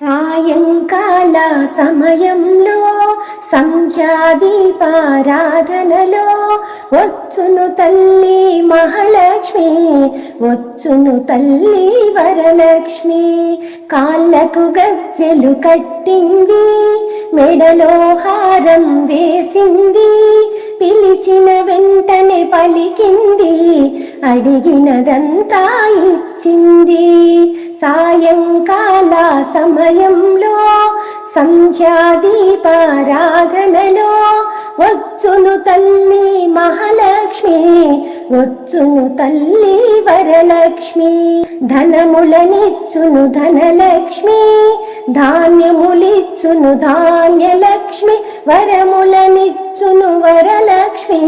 సాయంకాల సమయంలో సంధ్యాదీపారాధనలో వచ్చును తల్లి మహాలక్ష్మి వచ్చును తల్లి వరలక్ష్మి. కాళ్ళకు గజ్జెలు కట్టింది మెడలో హారం వేసింది పిలిచిన పలికింది అడిగినదంతా ఇచ్చింది. సాయంకాల సమయంలో సంధ్యాదీపారాధనలో వచ్చును తల్లి మహాలక్ష్మి వచ్చును తల్లి వరలక్ష్మి ధనములనిచ్చును ధనలక్ష్మి ధాన్యములిచ్చును ధాన్యలక్ష్మి వరములనిచ్చును వరలక్ష్మి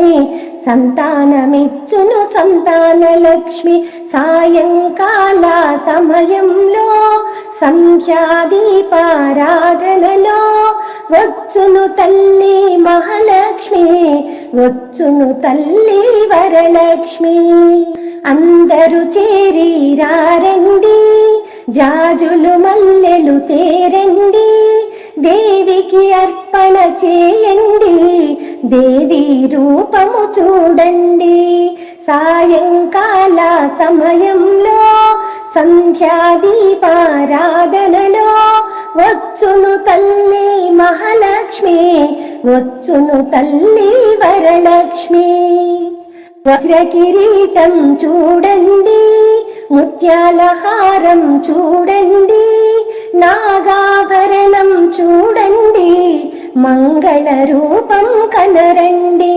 సంతానమిచ్చును సంతానలక్ష్మి. సాయంకాల సమయంలో సంధ్యాదీపారాధనలో వచ్చును తల్లి మహాలక్ష్మి వచ్చును తల్లి వరలక్ష్మి. అందరూ చేరి రారండి జాజులు మల్లెలు తేరండి దేవికి అర్పణ చేయండి. దేవి రూపము చూడండి. సాయంకాల సమయంలో సంధ్యాదీపారాధనలో వచ్చును తల్లి మహాలక్ష్మి వచ్చును తల్లి వరలక్ష్మి. వజ్ర కిరీటం చూడండి ముత్యాల హారం చూడండి నాగాభరణం చూడండి మంగళ రూపం కనరండి.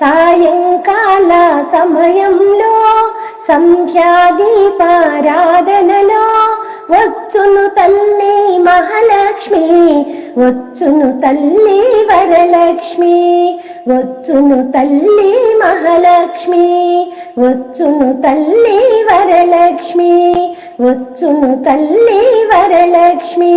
సాయంకాల సమయంలో సంధ్యాదీపారాధనలో వచ్చును తల్లి మహాలక్ష్మి వచ్చును తల్లి వరలక్ష్మి వచ్చును తల్లి మహాలక్ష్మి వచ్చును తల్లి వరలక్ష్మి వచ్చును తల్లి వరలక్ష్మి.